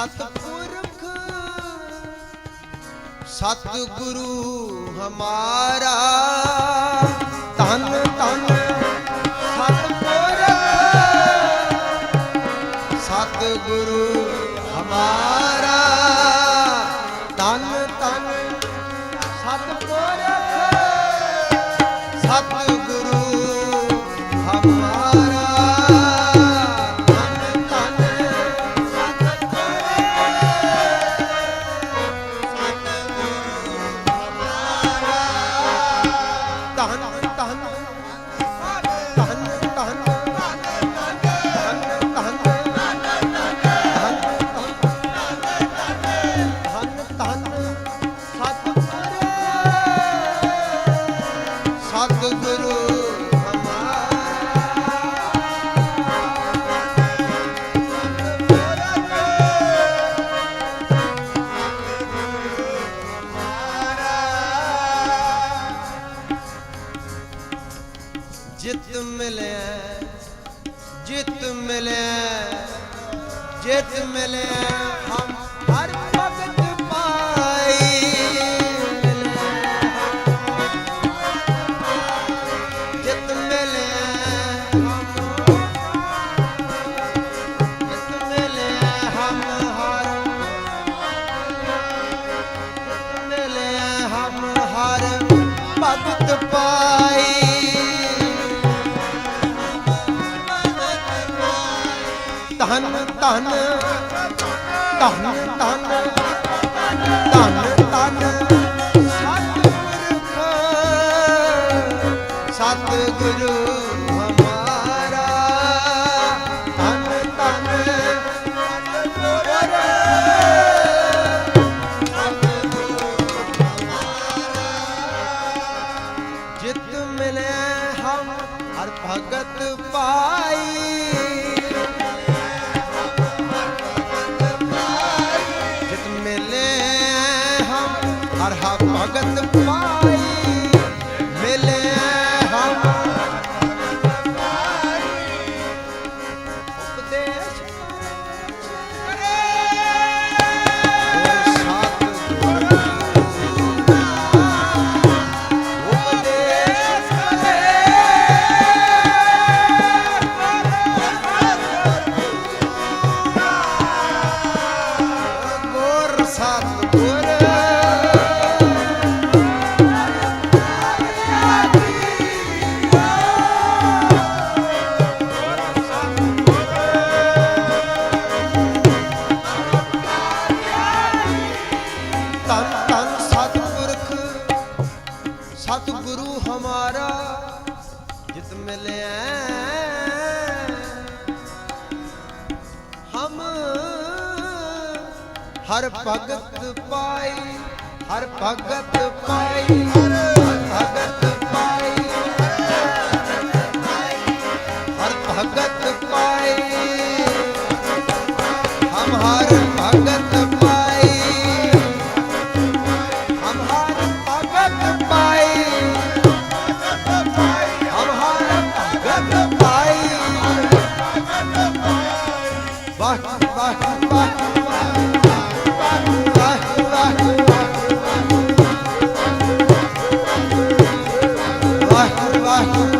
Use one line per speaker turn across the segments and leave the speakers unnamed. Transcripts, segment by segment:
ਸਤਪੁਰਖ ਸਤਗੁਰੂ ਹਮਾਰਾ। ਧਨ ਧਨ ਸਤਪੁਰਖ ਹਮਾਰਾ। ਧਨ ਧਨ ਜਿਤ ਮਿਲਿਆ ਜਿਤ ਮਿਲਿਆ ਜਿਤ ਮਿਲਿਆ। ਹਮ 大恒大大 भगत ਸਤਿਗੁਰੂ ਹਮਾਰਾ ਜਿਤ ਮਿਲਿਆ ਹਮ ਹਰ ਭਗਤ ਪਾਈ, ਹਰ ਭਗਤ ਪਾਈ, ਹਰ ਭਗਤ ਪਾਈ, ਹਰ ਭਗਤ ਪਾਈ। Allah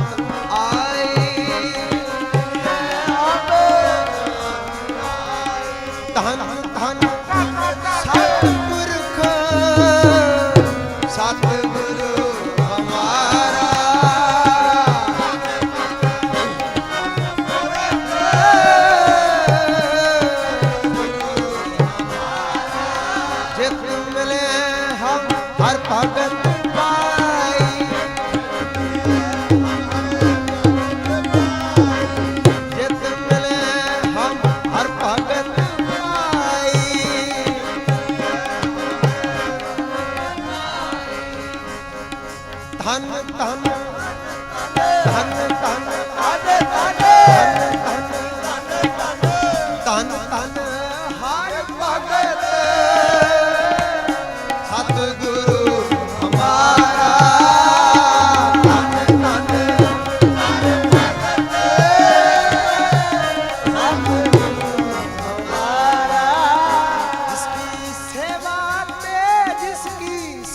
क्षेत्र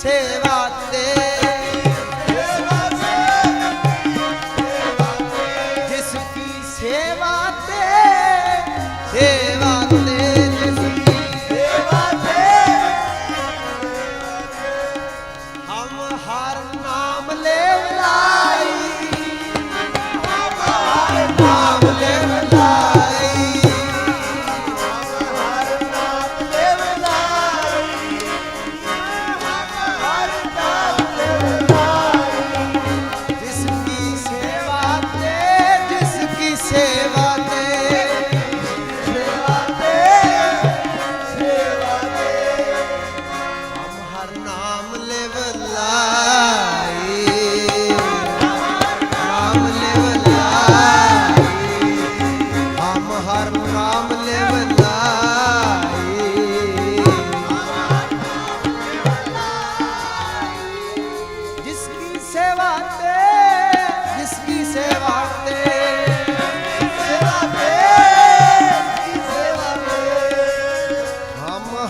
સેવા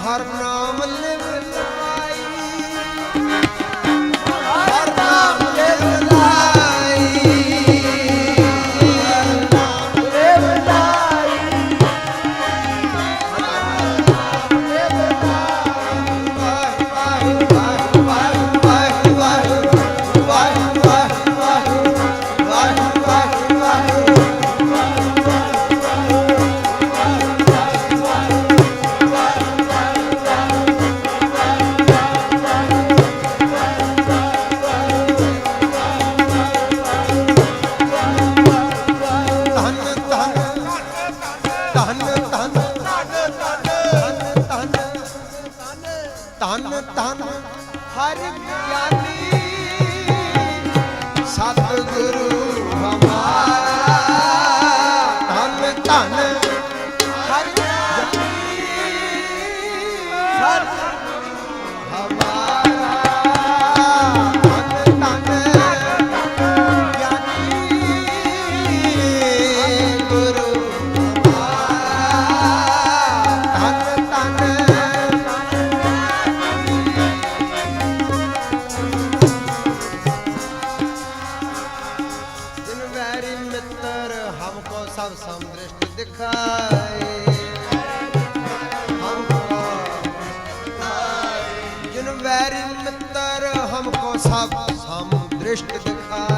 harna ਧਨ ਧਨ ਹਰ ਗਿਆਨੀ ਸਤਿਗੁਰੂ ਕੋ ਸਭ ਸਮ ਦ੍ਰਿਸ਼ਟ ਦਿਖਾਏ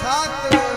સાત